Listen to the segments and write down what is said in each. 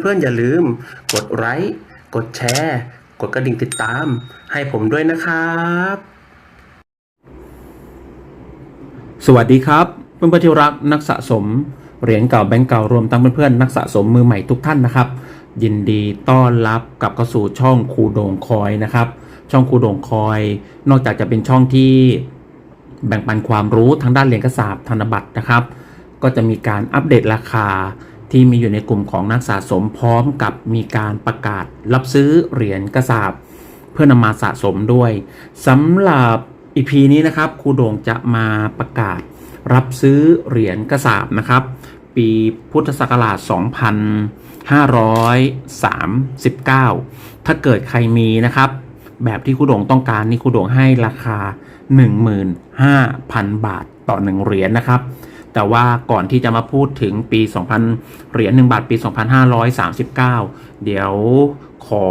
เพื่อนๆ อย่าลืม กดไลค์กดแชร์ กดกระดิ่งติดตาม ให้ผมด้วยนะครับ สวัสดีครับ เพื่อนๆที่รักนักสะสม เหรียญเก่าแบงก์เก่ารวมทั้งเพื่อนๆนักสะสมมือใหม่ทุกท่านนะครับ ยินดีต้อนรับกลับเข้าสู่ช่องครูโด่งคอยนะครับ ช่องครูโด่งคอย นอกจากจะเป็นช่องที่แบ่งปันความรู้ทางด้านเหรียญกระสาบธนบัตรนะครับ ก็จะมีการอัปเดตราคา ที่มีอยู่ในกลุ่มของนักสะสมพร้อมกับมีการประกาศรับซื้อเหรียญกระสาบ เพื่อนำมาสะสมด้วยสำหรับ EP นี้นะครับครูโด่งจะมาประกาศรับซื้อเหรียญกระสาบนะครับ ปีพุทธศักราช 2539 ถ้าเกิดใครมีนะครับ แบบที่ครูโด่งต้องการนี่ครูโด่งให้ราคา 15,000 บาทต่อ 1 เหรียญนะครับ แต่ว่าก่อนที่จะมาพูดถึงปี 2000 เหรียญ1บาทปี 2539 เดี๋ยวขอ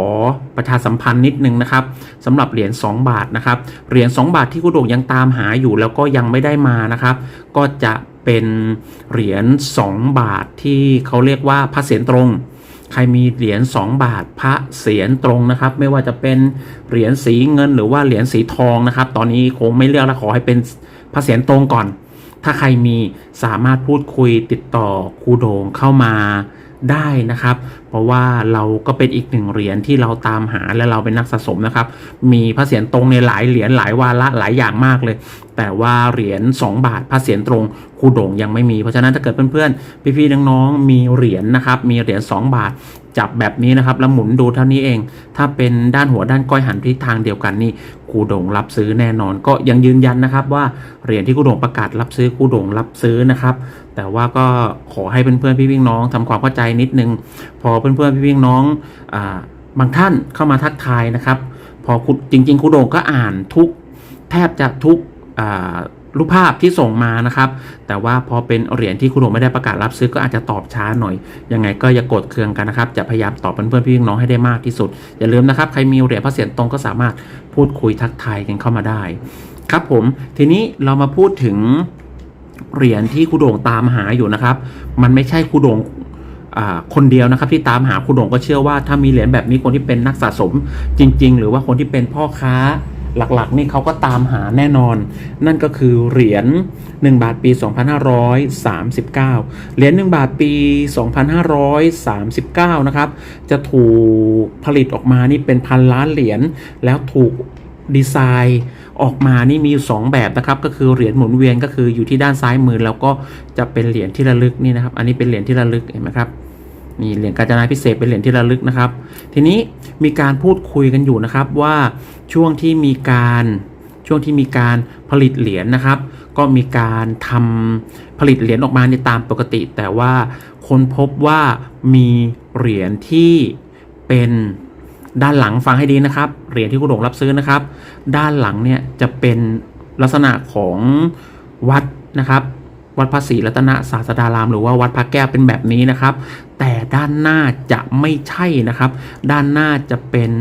ประชาสัมพันธ์นิดนึงนะครับสำหรับเหรียญ2บาทนะครับเหรียญ2บาทที่ครูโด่งยังตามหาอยู่แล้วก็ยังไม่ได้มานะครับ ก็จะเป็นเหรียญ2บาทที่เขาเรียกว่าพระเศียรตรง ใครมีเหรียญ2บาทพระเศียรตรงนะครับ ไม่ว่าจะเป็นเหรียญสีเงินหรือว่าเหรียญสีทองนะครับ ตอนนี้คงไม่เลือกแล้วขอให้เป็นพระเศียรตรงก่อน ถ้าใครมีสามารถพูดคุยติดต่อครูโดงเข้ามาได้นะครับ เพราะว่าเราก็เป็นอีกหนึ่งเหรียญที่เราตามหาและเราเป็นนักสะสมนะครับ มีพระเศียรตรงในหลายเหรียญหลายวาระหลายอย่างมากเลย แต่ว่าเหรียญ2 บาทพระเศียรตรงครูโด่งยังไม่มี เพราะฉะนั้นถ้าเกิดเพื่อนๆพี่ๆน้องๆมีเหรียญนะครับ มีเหรียญ2บาทจับแบบนี้นะครับแล้วหมุนดูเท่านี้เอง ถ้าเป็นด้านหัวด้านก้อยหันทิศทางเดียวกันนี่ ครูโด่งรับซื้อแน่นอน ก็ยังยืนยันนะครับว่าเหรียญที่ครูโด่งประกาศรับซื้อครูโด่งรับซื้อนะครับ แต่ว่าก็ขอให้เพื่อนๆพี่ๆน้องทำความเข้าใจนิดนึง พอเพื่อนๆพี่ๆน้องอบางท่านเข้ามาทักทายนะครับ พอจริงๆครูโด่งก็อ่านทุกแทบจะทุกอ่า รูปภาพที่ส่งมานะครับ แต่ว่าพอเป็นเหรียญที่ครูโด่งไม่ได้ประกาศรับซื้อก็อาจจะตอบช้าหน่อย ยังไงก็อย่ากดเคืองกันนะครับ จะพยายามตอบเพื่อนๆพี่น้องให้ได้มากที่สุด อย่าลืมนะครับ ใครมีเหรียญพระเศียรตรงก็สามารถพูดคุยทักทายกันเข้ามาได้ ครับผม ทีนี้เรามาพูดถึงเหรียญที่ครูโด่งตามหาอยู่นะครับ มันไม่ใช่ครูโด่งคนเดียวนะครับที่ตามหาครูโด่งก็เชื่อว่าถ้ามีเหรียญแบบนี้คนที่เป็นนักสะสมจริง ๆ หรือว่าคนที่เป็นพ่อค้า หลักๆนี่เขาก็ตามหาแน่นอน นั่นก็คือเหรียญ1บาทปี 2539 เหรียญ1บาทปี 2539 นะครับ จะถูกผลิตออกมานี่เป็นพันล้านเหรียญแล้วถูกดีไซน์ออกมานี่มีอยู่สองแบบนะครับ ก็คือเหรียญหมุนเวียนก็คืออยู่ที่ด้านซ้ายมือแล้วก็จะเป็นเหรียญที่ระลึกนี่นะครับ อันนี้เป็นเหรียญที่ระลึกเห็นไหมครับ นี่เหรียญกาญจนาพิเศษเป็นเหรียญที่ระลึกนะครับ ทีนี้มีการพูดคุยกันอยู่นะครับว่าช่วงที่มีการช่วงที่มีการผลิตเหรียญนะครับ ก็มีการทำผลิตเหรียญออกมาในตามปกติ แต่ว่าคนพบว่ามีเหรียญที่เป็นด้านหลังฟังให้ดีนะครับ เหรียญที่คุณหลงรับซื้อนะครับ ด้านหลังเนี่ยจะเป็นลักษณะของวัดนะครับ วัดพระศรีรัตนศาสดาราม หรือว่าวัดพระแก้วเป็นแบบนี้นะครับ แต่ด้านหน้าจะไม่ใช่นะครับ ด้านหน้าจะเป็น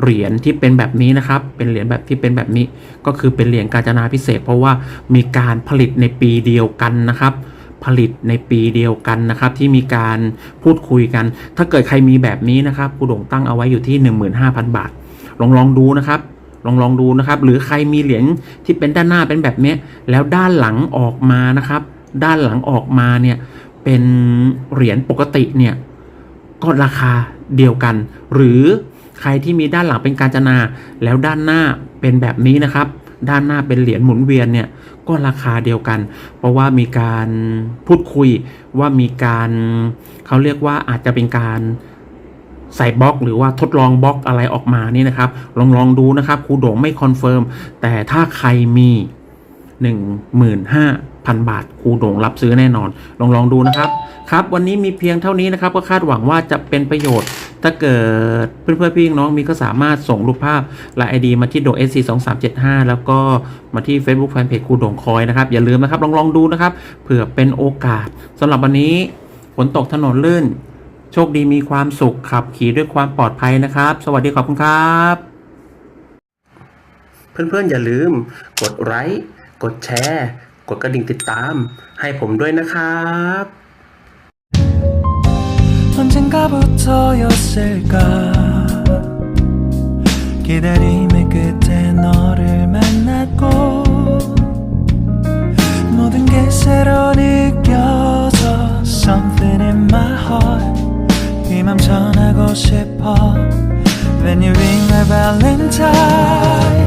เหรียญที่เป็นแบบนี้นะครับ เป็นเหรียญแบบที่เป็นแบบนี้ ก็คือเป็นเหรียญกาญจนาพิเศษกเพราะว่ามีการผลิตในปีเดียวกันนะครับผลิตในปีเดียวกันนะครับ ที่มีการพูดคุยกัน ถ้าเกิดใครมีแบบนี้นะครับกูดงตั้งเอาไว้อยู่ที่ 15,000 บาท ลองลองดูนะครับ ลองลองดูนะครับ หรือใครมีเหรียญที่เป็นด้านหน้าเป็นแบบนี้ แล้วด้านหลังออกมานะครับ ด้านหลังออกมาเนี่ยเป็นเหรียญปกติเนี่ยก็ราคาเดียวกัน หรือใครที่มีด้านหลังเป็นการจนา แล้วด้านหน้าเป็นแบบนี้นะครับ ด้านหน้าเป็นเหรียญหมุนเวียนเนี่ยก็ราคาเดียวกัน เพราะว่ามีการพูดคุยว่ามีการเขาเรียกว่าอาจจะเป็นการใส่บล็อกหรือว่าทดลองบล็อกอะไรออกมานี่นะครับ ลองลองดูนะครับครูโด่งไม่คอนเฟิร์มแต่ถ้าใครมี 15,000 บาทครูโด่งรับซื้อแน่นอน ลองลองดูนะครับ ครับวันนี้มีเพียงเท่านี้นะครับ ก็คาดหวังว่าจะเป็นประโยชน์ ถ้าเกิดเพื่อนๆพี่น้องมีก็สามารถส่งรูปภาพและไอดีมาที่โด่ง SC 2 3 7 5แล้วก็มาที่ Facebook Fanpage ครูโด่งคอยนะครับ อย่าลืมนะครับ ลองลองดูนะครับเผื่อเป็นโอกาสสำหรับวันนี้ฝนตกถนนลื่น โชคดีมีความสุขขับขี่ด้วยความปลอดภัยนะครับ สวัสดีขอบคุณครับ เพื่อนๆอย่าลืม กดไลค์กดแชร์ ดกระดิ่งติดตาม ให้ผมด้วยนะครับ 언젠가부터였을까 기다림의 끝에 너를 만났고 모든 게 새로 느껴져 Something in my heart 이 맘 전하고 싶어 When you ring my valentine